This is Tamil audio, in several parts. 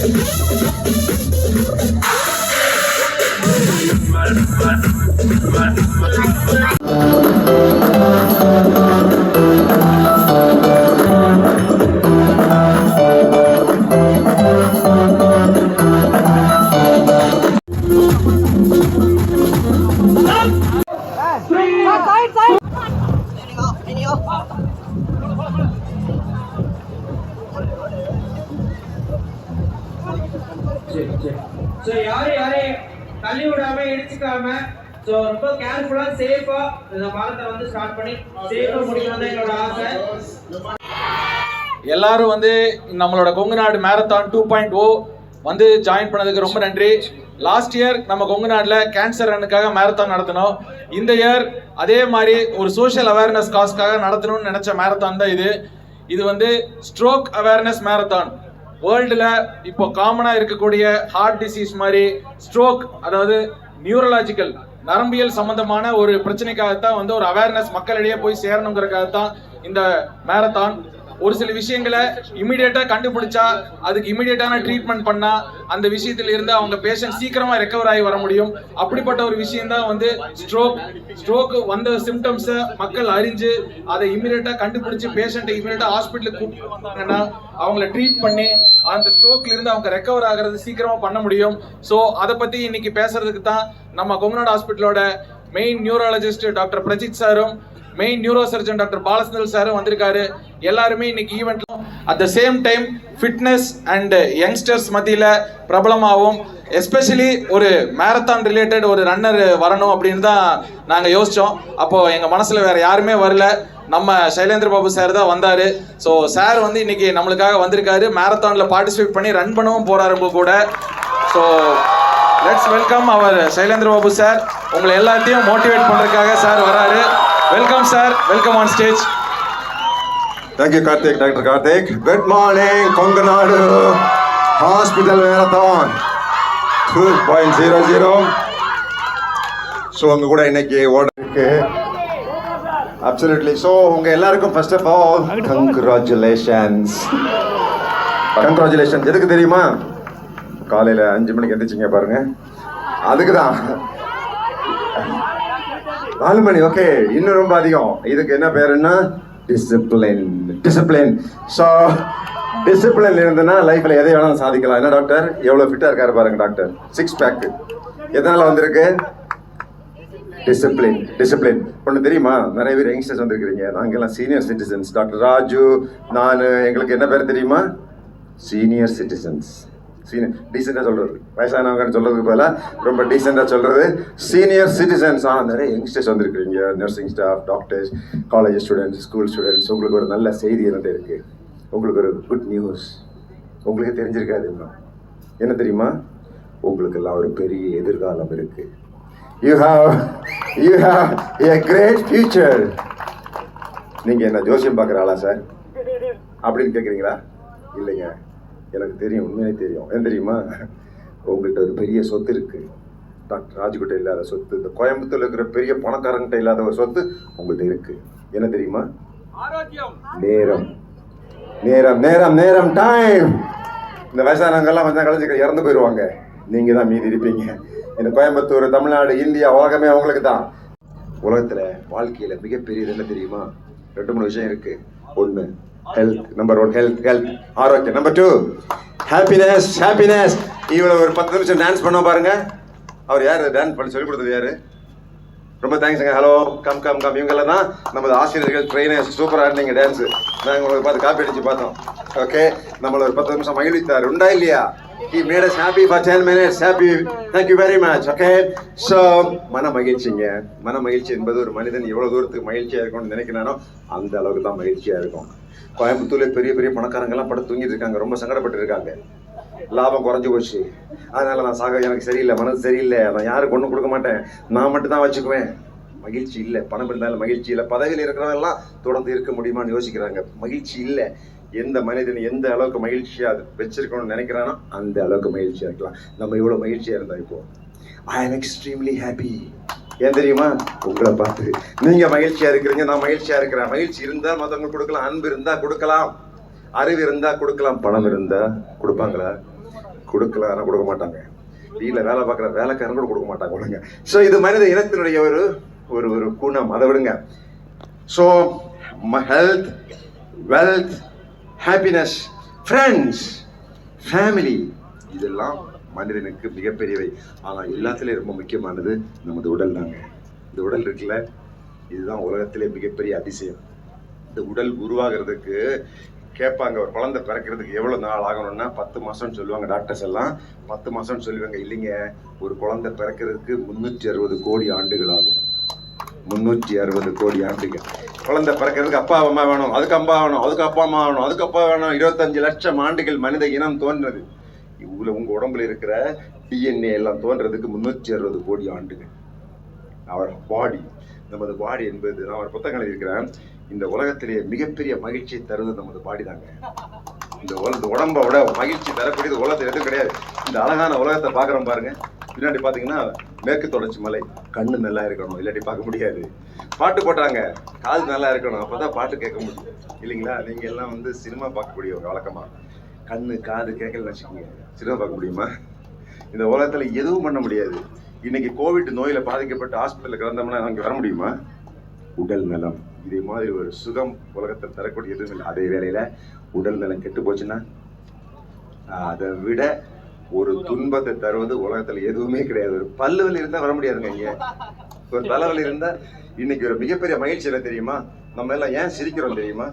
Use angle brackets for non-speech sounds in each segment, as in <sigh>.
சரி ரொம்ப கேர்ஃபுல்லா சேஃபா இந்த பாலத்தை வந்து ஸ்டார்ட் பண்ணி சேஃபா முடிக்கணும் எங்களோட ஆசை. எல்லாரும் வந்து நம்மளோட கொங்கு நாடு மேரத்தான் டூ பாயிண்ட் ஓ வந்து ஜாயின் பண்ணதுக்கு ரொம்ப நன்றி. லாஸ்ட் இயர் நம்ம கொங்கு நாட்டில் கேன்சர் ரன்னுக்காக மேரத்தான் நடத்தினோம். இந்த இயர் அதே மாதிரி ஒரு சோஷியல் அவேர்னஸ் காஸ்க்காக நடத்தணும்னு நினச்ச மேரத்தான் தான் இது. இது வந்து ஸ்ட்ரோக் அவேர்னஸ் மேரத்தான் வேர்ல்டில் இப்போ காமனாக இருக்கக்கூடிய ஹார்ட் டிசீஸ் மாதிரி ஸ்ட்ரோக் அதாவது நியூரலாஜிக்கல் நரம்பியல் சம்பந்தமான ஒரு பிரச்சனைக்காகத்தான் வந்து ஒரு அவேர்னஸ் மக்களிடையே போய் சேரணுங்கிறக்காக தான் இந்த மேரத்தான் ஒரு சில விஷயங்களை இமிடியேட்டா கண்டுபிடிச்சா அதுக்கு இமிடியேட்டான ட்ரீட்மெண்ட் பண்ணா அந்த விஷயத்துல இருந்து அவங்க பேஷண்ட் சீக்கிரமா ரெக்கவர் ஆகி வர முடியும். அப்படிப்பட்ட ஒரு விஷயம் தான் வந்து ஸ்ட்ரோக் ஸ்ட்ரோக் வந்த சிம்டம்ஸை மக்கள் அறிஞ்சு அதை இமிடியேட்டா கண்டுபிடிச்சு பேஷண்ட்டை இமிடியேட்டா ஹாஸ்பிட்டலுக்கு கூப்பிட்டு வந்தாங்கன்னா அவங்கள ட்ரீட் பண்ணி அந்த ஸ்ட்ரோக்ல இருந்து அவங்க ரெக்கவர் ஆகிறது சீக்கிரமா பண்ண முடியும். ஸோ அதை பத்தி இன்னைக்கு பேசுறதுக்கு தான் நம்ம கொங்கநாடு ஹாஸ்பிட்டலோட மெயின் நியூரலஜிஸ்ட் டாக்டர் பிரஜித் சாரும் main neuro surgeon doctor Balachandran சாரும் வந்திருக்காரு. எல்லாருமே இன்னைக்கு ஈவெண்ட்ல at the same time fitness and youngsters மத்தியில் பிரபலமாகவும் எஸ்பெஷலி ஒரு மேரத்தான் ரிலேட்டட் ஒரு ரன்னர் வரணும் அப்படின்னு தான் நாங்கள் யோசித்தோம் அப்போது எங்கள் மனசில் வேறு யாருமே வரல. நம்ம சைலேந்திர பாபு சார் தான் வந்தார். ஸோ சார் வந்து இன்னைக்கு நம்மளுக்காக வந்திருக்காரு. மேரத்தானில் பார்ட்டிசிபேட் பண்ணி ரன் பண்ணவும் போகிறாரு உங்க கூட. So let's welcome our Sylendra Babu sir உங்களை எல்லாத்தையும் மோட்டிவேட் பண்ணுறதுக்காக சார் வராரு. Welcome sir welcome on stage thank you Karthik doctor Karthik Karthik, morning Karthik. Good morning, Konganadu Hospital Marathon. 2.00. So உங்க கூட இன்னைக்கு ஓட இருக்கு அப்சல்யூட்லி ஸோ உங்க எல்லாருக்கும் first of all congratulations congratulation எதுக்கு தெரியுமா? காலையில் அஞ்சு மணிக்கு எந்திரிச்சிங்க பாருங்க. அதுக்கு தான் நாலு மணி ஓகே இன்னும் ரொம்ப அதிகம். இதுக்கு என்ன பேருன்னா டிசிப்ளின் டிசிப்ளின் ஸோ டிசிப்ளின் இருந்ததுன்னா லைஃப்பில் எதை வேணாலும் சாதிக்கலாம். என்ன டாக்டர் எவ்வளோ ஃபிட்டாக இருக்காரு பாருங்க டாக்டர் சிக்ஸ் பேக்கு எதனால் வந்திருக்கு? டிசிப்ளின் டிசிப்ளின் ஒன்று தெரியுமா? நிறைய பேர் யங்ஸ்டர்ஸ் வந்திருக்கிறீங்க. நாங்கள்லாம் சீனியர் சிட்டிசன்ஸ் டாக்டர் ராஜு நான் எங்களுக்கு என்ன பேர் தெரியுமா? சீனியர் சிட்டிசன்ஸ் சீனியர் டீசெண்டாக சொல்கிறது வயசானவங்கன்னு சொல்கிறதுக்கு போல ரொம்ப டீசெண்டாக சொல்கிறது சீனியர் சிட்டிசன்ஸ் ஆனால் நிறைய யங்ஸ்டர்ஸ் வந்திருக்கிறீங்க. Nursing staff doctors college students school students உங்களுக்கு ஒரு நல்ல செய்தி என்ன இருக்குது உங்களுக்கு ஒரு குட் நியூஸ் உங்களுக்கு தெரிஞ்சிருக்காது இன்னும். என்ன தெரியுமா? உங்களுக்கெல்லாம் ஒரு பெரிய எதிர்காலம் இருக்குது you have you have a great future நீங்கள் என்ன ஜோசியம் பார்க்குற ஆளா சார் <laughs> அப்படின்னு கேட்குறீங்களா இல்லைங்க. எனக்கு தெரியும் உண்மையிலே தெரியும். ஏன் தெரியுமா? உங்கள்கிட்ட ஒரு பெரிய சொத்து இருக்கு. டாக்டர் ராஜுகிட்ட இல்லாத சொத்து இந்த கோயம்புத்தூர்ல இருக்கிற பெரிய பணக்காரங்கிட்ட இல்லாத ஒரு சொத்து உங்கள்கிட்ட இருக்கு. என்ன தெரியுமா? நேரம். நேரம் நேரம் நேரம் டைம் இந்த வயசானவங்கெல்லாம் கொஞ்சம் கழிச்சு இறந்து போயிடுவாங்க நீங்க தான் மீதி இருப்பீங்க. இந்த கோயம்புத்தூர் தமிழ்நாடு இந்தியா உலகமே அவங்களுக்கு தான். உலகத்துல வாழ்க்கையில மிகப்பெரியது என்ன தெரியுமா? ரெண்டு மூணு விஷயம் இருக்கு. ஒண்ணு health number one health health ஆரோக்கியம். நம்பர் டூ ஹாப்பினஸ் ஹாப்பினஸ் இவ்வளோ ஒரு பத்து நிமிஷம் டான்ஸ் பண்ண பாருங்க. அவர் யார்? டான்ஸ் பண்ணி சொல்லிக் கொடுத்தது யார்? ரொம்ப தேங்க்ஸுங்க ஹலோ கம் கம் கம் இவங்கெல்லாம் தான் நமது ஆசிரியர்கள் ட்ரெயினர்ஸ் சூப்பராக இருந்தீங்க டான்ஸு நாங்கள் உங்களுக்கு பார்த்து காப்பி அடிச்சு பார்த்தோம். ஓகே நம்மளை ஒரு பத்து நிமிஷம் மகிழ்வித்தார். உண்டா இல்லையா? He made us happy for ten minutes happy thank you very much okay so மன மகிழ்ச்சிங்க. மன மகிழ்ச்சி என்பது ஒரு மனிதன் எவ்வளோ தூரத்துக்கு மகிழ்ச்சியாக இருக்கும்னு நினைக்கிறானோ அந்த அளவுக்கு தான் மகிழ்ச்சியாக இருக்கும். கோயம்புத்தூர்ல பெரிய பெரிய பணக்காரங்கெல்லாம் படம் தூங்கிட்டு இருக்காங்க. ரொம்ப சங்கடப்பட்டு இருக்காங்க லாபம் குறைஞ்சு போச்சு. அதனால நான் சாக எனக்கு சரியில்லை மனது சரியில்லை. நான் யாருக்கு ஒன்றும் கொடுக்க மாட்டேன். நான் மட்டும் தான் வச்சுக்குவேன். மகிழ்ச்சி இல்லை. பணம் இருந்தாலும் மகிழ்ச்சி இல்லை. பதவியில் இருக்கிறவங்க எல்லாம் தொடர்ந்து இருக்க முடியுமான்னு யோசிக்கிறாங்க. மகிழ்ச்சி இல்லை. எந்த மனிதன் எந்த அளவுக்கு மகிழ்ச்சியாக அது வச்சிருக்கணும்னு நினைக்கிறானோ அந்த அளவுக்கு மகிழ்ச்சியாக இருக்கலாம். நம்ம இவ்வளோ மகிழ்ச்சியாக இருந்தால் இப்போ? ஐ எம் எக்ஸ்ட்ரீம்லி ஹாப்பி ஏன் தெரியுமா? உங்களை பார்த்து. நீங்க மகிழ்ச்சியா இருக்கிறீங்க நான் மகிழ்ச்சியா இருக்கிறேன். மகிழ்ச்சி இருந்தா மற்றவங்களுக்கு கொடுக்கலாம். அன்பு இருந்தா கொடுக்கலாம். அறிவு இருந்தா கொடுக்கலாம். பணம் இருந்தா கொடுப்பாங்களா? கொடுக்கலாம். ஆனா கொடுக்க மாட்டாங்க. வீட்டில் வேலை பார்க்குற வேலைக்காரன் கூட கொடுக்க மாட்டாங்க ஒழுங்க. ஸோ இது மனித இனத்தினுடைய ஒரு ஒரு ஒரு குணம். அதை விடுங்க. So health wealth happiness friends family இதெல்லாம் மனிதனுக்கு மிகப்பெரியவை. ஆனால் எல்லாத்துலேயும் ரொம்ப முக்கியமானது நமது உடல் தாங்க. இந்த உடல் இருக்குல்ல இதுதான் உலகத்திலே மிகப்பெரிய அதிசயம். இந்த உடல் உருவாகிறதுக்கு கேட்பாங்க ஒரு குழந்தை பிறக்கிறதுக்கு எவ்வளோ நாள் ஆகணும்னா பத்து மாதம்னு சொல்லுவாங்க டாக்டர்ஸ் எல்லாம். பத்து மாதம்னு சொல்லுவாங்க இல்லைங்க ஒரு குழந்தை பிறக்கிறதுக்கு முந்நூற்றி அறுபது கோடி ஆண்டுகள் ஆகும். முந்நூற்றி அறுபது கோடி ஆண்டுகள். குழந்தை பிறக்கிறதுக்கு அப்பா அம்மா வேணும் அதுக்கு அம்மா வேணும் அதுக்கு அப்பா அம்மா வேணும் அதுக்கு அப்பா வேணும். இருபத்தஞ்சு லட்சம் ஆண்டுகள் மனித இனம் தோன்றது இவ்வளோ உங்க உடம்புல இருக்கிற டிஎன்ஏ எல்லாம் தோன்றதுக்கு முந்நூற்றி அறுபது கோடி ஆண்டுகள். அவர் பாடி நமது பாடி என்பது நான் ஒரு புத்தகங்கள் இருக்கிறேன். இந்த உலகத்திலேயே மிகப்பெரிய மகிழ்ச்சியை தருவது நமது பாடி தாங்க. இந்த உல உடம்பை விட மகிழ்ச்சி தரக்கூடியது உலகத்தில் எதுவும் கிடையாது. இந்த அழகான உலகத்தை பார்க்குறோம் பாருங்க. பின்னாடி பார்த்தீங்கன்னா மேற்கு தொடர்ச்சி மலை. கண்ணு நல்லா இருக்கணும் இல்லாட்டி பார்க்க முடியாது. பாட்டு போட்டாங்க காது நல்லா இருக்கணும். அப்பதான் பாட்டு கேட்க முடியும். இல்லைங்களா? நீங்க எல்லாம் வந்து சினிமா பார்க்கக்கூடியவங்க வழக்கமா. கண்ணு காது கேட்கல வச்சுக்கோங்க. சினிமா பார்க்க முடியுமா? இந்த உலகத்தில் எதுவும் பண்ண முடியாது. இன்னைக்கு கோவிட் நோயில் பாதிக்கப்பட்டு ஹாஸ்பிட்டலில் கிடந்தோம்னா அங்கே வர முடியுமா? உடல் நலம். இதே மாதிரி ஒரு சுகம் உலகத்தில் தரக்கூடிய எதுவும் இல்லை. அதே வேளையில் உடல் நலம் கெட்டு போச்சுன்னா அதை விட ஒரு துன்பத்தை தருவது உலகத்தில் எதுவுமே கிடையாது. ஒரு பல்லு வலி வர முடியாதுங்க இங்கே. ஒரு தலைவலி இருந்தால் இன்னைக்கு ஒரு மிகப்பெரிய மகிழ்ச்சி என்ன தெரியுமா? நம்ம எல்லாம் ஏன் சிரிக்கிறோம் தெரியுமா?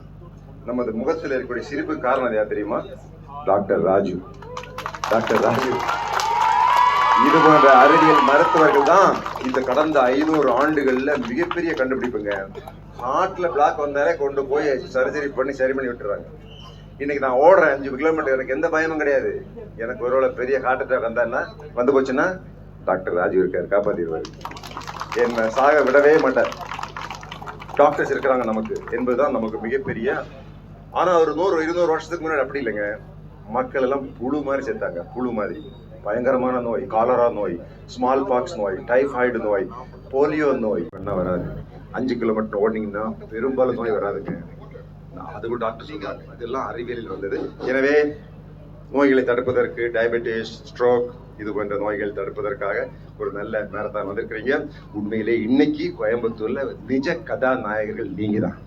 நமது முகத்தில் இருக்கக்கூடிய சிரிப்பு காரணம் யார் தெரியுமா? டாக்டர் ராஜு. டாக்டர் ராஜு இது போன்ற அறிவியல் மருத்துவர்கள் தான் இந்த கடந்த ஐநூறு ஆண்டுகளில் மிகப்பெரிய கண்டுபிடிப்புங்க. ஹார்ட்ல பிளாக் வந்தாலே கொண்டு போய் சர்ஜரி பண்ணி சரி பண்ணி விட்டுறாங்க. இன்னைக்கு நான் ஓடுறேன் அஞ்சு கிலோமீட்டர் எனக்கு எந்த பயமும் கிடையாது. எனக்கு ஒருவேளை பெரிய ஹார்ட் அட்டாக் வந்தான்னா வந்து போச்சுன்னா டாக்டர் ராஜு இருக்கார் காப்பாத்திடுவாரு. என்னை சாக விடவே மாட்டார். டாக்டர்ஸ் இருக்கிறாங்க நமக்கு. என்பதுதான் நமக்கு மிகப்பெரிய. ஆனால் ஒரு நூறு இருநூறு வருஷத்துக்கு முன்னாடி அப்படி இல்லைங்க. மக்கள் எல்லாம் புழு மாதிரி செத்தாங்க புழு மாதிரி. பயங்கரமான நோய் காலரா நோய் ஸ்மால் பாக்ஸ் நோய் டைஃபாய்டு நோய் போலியோ நோய். பண்ணால் வராது. அஞ்சு கிலோமீட்டர் ஓடினீங்கன்னா பெரும்பாலும் நோய் வராதுங்க. அது கூட டாக்டர் சொல்றாங்க. இதெல்லாம் அறிவியலில் வந்தது. எனவே நோய்களை தடுப்பதற்கு டயபெட்டிஸ் ஸ்ட்ரோக் இது போன்ற நோய்கள் தடுப்பதற்காக ஒரு நல்ல மேரத்தான் வந்திருக்கிறீங்க. உண்மையிலே இன்னைக்கு கோயம்புத்தூர்ல நிஜ கதாநாயகர்கள் நீங்க தான்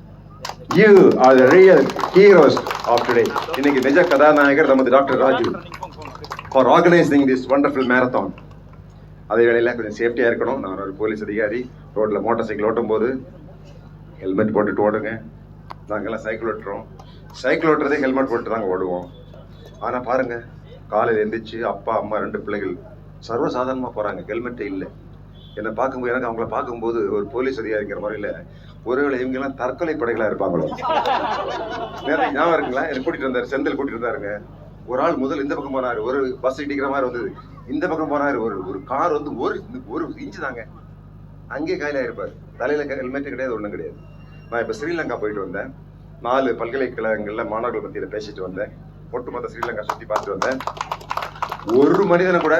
you are real heroes of today இன்னைக்கு நிஜ கதாநாயகர் நமது doctor Raju. For organising this wonderful marathon அதே வேளையில் கொஞ்சம் சேஃப்டியாக இருக்கணும். நான் ஒரு போலீஸ் அதிகாரி. ரோட்டில் மோட்டார் சைக்கிள் ஓட்டும் போது ஹெல்மெட் போட்டுட்டு ஓடுங்க. நாங்கெல்லாம் சைக்கிள் ஓட்டுறோம். சைக்கிள் ஓட்டுறதே ஹெல்மெட் போட்டு தாங்க ஓடுவோம். ஆனால் பாருங்கள் காலையில் எழுந்திரிச்சு அப்பா அம்மா ரெண்டு பிள்ளைகள் சர்வசாதாரணமாக போகிறாங்க ஹெல்மெட்டே இல்லை. என்னை பார்க்கும்போது எனக்கு அவங்கள பார்க்கும்போது ஒரு போலீஸ் அதிகாரிங்கிற முறையில் ஒருவேளை இவங்கெல்லாம் தற்கொலை படைகளாக இருப்பாங்களோ? நேரம் ஞாபகம் இருக்குங்களா? என்னை கூட்டிட்டு வந்தார் செந்தில் கூட்டிட்டு வந்தாருங்க. ஒரு ஆள் முதல் இந்த பக்கம் போனாரு ஒரு பஸ் இடிக்கிற மாதிரி வந்தது. இந்த பக்கம் போனாரு ஒரு ஒரு கார் வந்து ஒரு ஒரு இன்ச்சு தாங்க. அங்கேயே காயிலா இருப்பார். தலையில ஹெல்மெட்டு கிடையாது ஒன்றும் கிடையாது. நான் இப்போ ஸ்ரீலங்கா போயிட்டு வந்தேன். நாலு பல்கலைக்கழகங்களில் மாணவர்கள் மத்தியில் பேசிட்டு வந்தேன். ஒட்டுமொத்த ஸ்ரீலங்கா சுற்றி பார்த்துட்டு வந்தேன். ஒரு மனிதனை கூட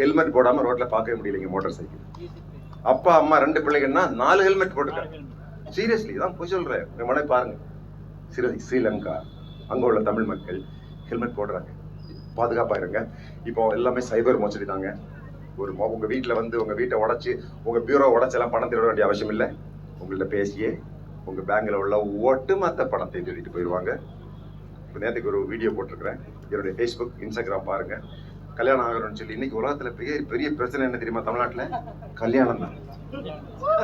ஹெல்மெட் போடாம ரோட்ல பார்க்கவே முடியலைங்க மோட்டார் சைக்கிள் அப்பா அம்மா ரெண்டு பிள்ளைங்கன்னா நாலு ஹெல்மெட் போட்டுருக்காங்க சீரியஸ்லி தான் போய் உங்க மனை பாருங்க. ஸ்ரீ ஸ்ரீலங்கா அங்க உள்ள தமிழ் மக்கள் ஹெல்மெட் போடுறாங்க. பாதுகாப்பா இருங்க. இப்போ எல்லாமே சைபர் மோசடி தாங்க ஒரு மொ- உங்க வீட்ல வந்து உங்க வீட்டை உடைச்சு உங்க பியூரோ உடைச்செல்லாம் பணம் திருட வேண்டிய அவசியம் இல்லை. உங்கள்ட்ட பேசியே உங்க பேங்க்ல உள்ள ஒட்டுமொத்த பணத்தை திருடிட்டு போயிடுவாங்க இப்போ நேற்றுக்கு ஒரு வீடியோ போட்டிருக்கிறேன். என்னுடைய ஃபேஸ்புக் இன்ஸ்டாகிராம் பாருங்க. கல்யாணம் ஆகணும்னு சொல்லி இன்னைக்கு உலகத்துல பெரிய பெரிய பிரச்சனை என்ன தெரியுமா தமிழ்நாட்டுல? கல்யாணம் தான்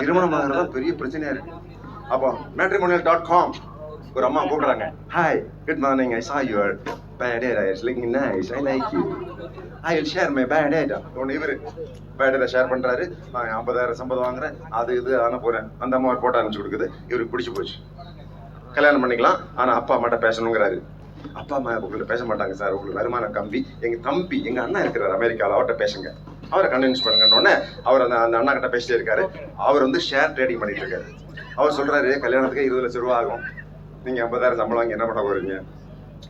திருமணம் ஆகிறது தான் பெரிய பிரச்சனையா இருக்கு. அப்போ மேட்ரிமோனியல் டாட் காம் ஒரு அம்மா கூப்பிடுறாங்க. Hi good morning I saw your bad hair I like nice I like you I will share my bad date ஒன்று இவர் பேட் ஹேரை ஷேர் பண்ணுறாரு நான் ஐம்பதாயிரம் சம்பளம் வாங்குறேன். அது இது ஆனால் போகிறேன் அந்த அம்மா போட்டோ அனுப்பிச்சு கொடுக்குது. இவருக்கு பிடிச்சி போச்சு. கல்யாணம் பண்ணிக்கலாம். ஆனால் அப்பா அம்மாட்ட பேசணுங்கிறாரு. அப்பா அம்மா உங்கள்ட்ட பேச மாட்டாங்க சார். உங்களுக்கு வருமானம் கம்மி. எங்க தம்பி எங்க அண்ணா இருக்கிறார் அமெரிக்கால. அவர்கிட்ட பேசுங்க. அவரை கன்வின்ஸ் பண்ணுங்கன்னு உடனே அவர் அந்த அந்த அண்ணா கிட்ட பேசிட்டே இருக்காரு. அவர் வந்து ஷேர் ட்ரேடிங் பண்ணிட்டு இருக்காரு. அவர் சொல்றாரு கல்யாணத்துக்கு இருபது லட்சம் ரூபா ஆகும். நீங்க ஐம்பதாயிரம் சம்பளம் வாங்கி என்ன பண்ண போறீங்க?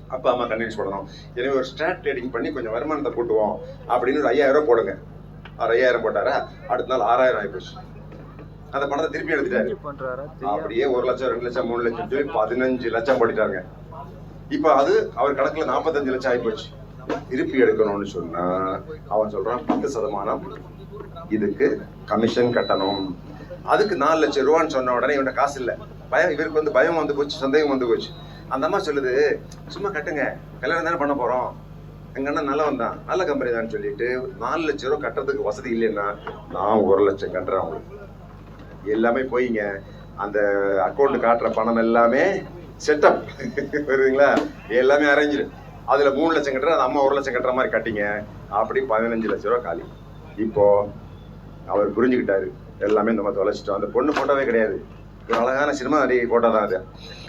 அப்பா அம்மா கன்வின்ஸ் பண்ணணும். எனவே ஒரு ஸ்டார்ட் ட்ரேடிங் பண்ணி கொஞ்சம் வருமானத்தை கூட்டுவோம். அப்படின்னு ஒரு ஐயாயிரம் ரூபாய் போடுங்க. அவர் ஐயாயிரம் போட்டாரா? அடுத்த நாள் ஆறாயிரம் ஆயிப்போச்சு. அந்த பணத்தை திருப்பி எடுத்துட்டாரு. அப்படியே ஒரு லட்சம் ரெண்டு லட்சம் மூணு லட்சம் சொல்லி பதினஞ்சு லட்சம் போட்டுட்டாங்க இப்போ அது அவர் கணக்கில் நாற்பத்தஞ்சு லட்சம் ஆகிப்போச்சு திருப்பி எடுக்கணும்னு சொன்னா அவன் சொல்றான் பத்து சதமானம் இதுக்கு கமிஷன் கட்டணும். அதுக்கு நாலு லட்சம் ரூபான்னு சொன்ன உடனே இவன்ட காசு இல்லை. பயம் இவருக்கு வந்து பயம் வந்து போச்சு சந்தேகம் வந்து போச்சு. அந்த அம்மா சொல்லுது சும்மா கட்டுங்க கல்யாணம் தானே பண்ண போறோம். எங்க அண்ணன் நல்லவன் தான் நல்ல கம்பெனி தான் சொல்லிட்டு நாலு லட்சம் ரூபா கட்டுறதுக்கு வசதி இல்லைன்னா நான் ஒரு லட்சம் கட்டுறேன் அவங்களுக்கு. எல்லாமே போயிங்க. அந்த அக்கௌண்ட் காட்டுற பணம் எல்லாமே செட்டப் <laughs> வருதுங்களா எல்லாமே அரேஞ்சு அதில் மூணு லட்சம் கட்டுற அந்த அம்மா ஒரு லட்சம் கட்டுற மாதிரி கட்டிங்க. அப்படி பதினஞ்சு லட்ச ரூபா காலி. இப்போ அவர் புரிஞ்சுக்கிட்டாரு. எல்லாமே நம்ம தொலைச்சிட்டோம். அந்த பொண்ணு போட்டோவே கிடையாது. ஒரு அழகான சினிமா நடிகை போட்டோ தான் அது.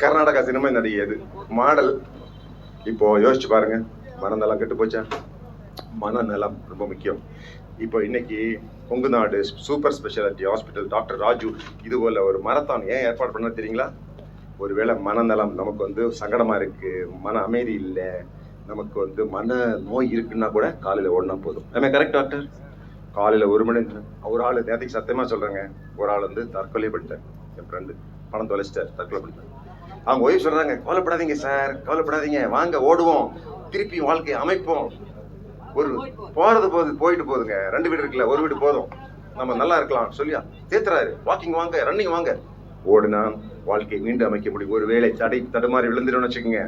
கர்நாடகா சினிமா நடிகை அது. மாடல் இப்போ யோசிச்சு பாருங்க. மனநலம் கெட்டு போச்சா? மனநலம் ரொம்ப முக்கியம். இப்போ இன்னைக்கு Kongu Nadu super speciality hospital doctor Raju இது போல ஒரு மரத்தான் ஏன் ஏற்பாடு பண்ண தெரியுங்களா? ஒருவேளை மனநலம் நமக்கு வந்து சங்கடமா இருக்கு மன அமைதி இல்லை நமக்கு வந்து மன நோய் இருக்குன்னா கூட காலையில் ஓடினா போதும். ஆமே கரெக்ட் டாக்டர் காலையில் ஒரு மணி ஒரு ஆள் நேற்றுக்கு சத்தியமாக சொல்கிறேங்க ஒரு ஆள் வந்து தற்கொலை பண்ணிட்டேன் என் ஃப்ரெண்டு பணம் தொலைச்சிட்டார் தற்கொலை பண்ணிட்டேன் அவங்க ஒய்ஃப் சொல்கிறாங்க கவலைப்படாதீங்க சார் கவலைப்படாதீங்க. வாங்க ஓடுவோம். திருப்பி வாழ்க்கையை அமைப்போம். ஒரு போகிறது போகுது போயிட்டு போகுதுங்க ரெண்டு வீடு இருக்குல்ல ஒரு வீடு போதும். நம்ம நல்லா இருக்கலாம். சொல்லியா? தேத்துறாரு. வாக்கிங் வாங்க ரன்னிங் வாங்க. ஓடுனா வாழ்க்கையை மீண்டும் அமைக்க முடியும். ஒரு வேலை தடை தடுமாறி விழுந்துடும் வச்சுக்கோங்க.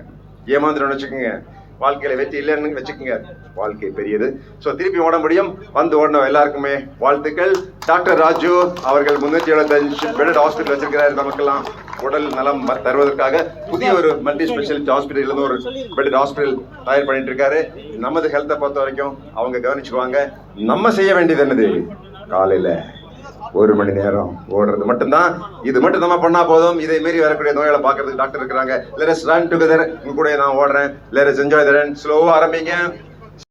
ஏமாந்துடும் வச்சுக்கோங்க. வாழ்க்கையில வெற்றி இல்லைன்னு வச்சுக்கோங்க. வாழ்க்கை பெரியது. ஸோ திருப்பி ஓட முடியும். வந்து ஓடணும் எல்லாருக்குமே. வாழ்த்துக்கள். டாக்டர் ராஜு அவர்கள் முன்னூத்தி எழுபத்தஞ்சு பெட் ஹாஸ்பிட்டல் வச்சிருக்கிறாரு நமக்கெல்லாம். உடல் நலம் தருவதற்காக புதிய ஒரு மல்டி ஸ்பெஷாலிட்டி ஹாஸ்பிட்டல் இருந்து ஒரு பெட் ஹாஸ்பிட்டல் தயார் பண்ணிட்டு இருக்காரு. நமது ஹெல்த்தை பொறுத்த வரைக்கும் அவங்க கவனிச்சுக்குவாங்க. நம்ம செய்ய வேண்டியது என்னது? காலையில ஒரு மணி நேரம் ஓடுறது மட்டும்தான். இது மட்டும் நம்ம பண்ணா போதும். இதே மீறி வரக்கூடிய நோயாளை பார்க்கறதுக்கு டாக்டர் இருக்கிறாங்க லெரஸ் ரன் டுகெதர் உங்க கூட நான் ஓடுறேன். லெரஸ் என்ஜாய் தரேன் ஸ்லோவாக ஸ்லோவா ஆரம்பிங்க.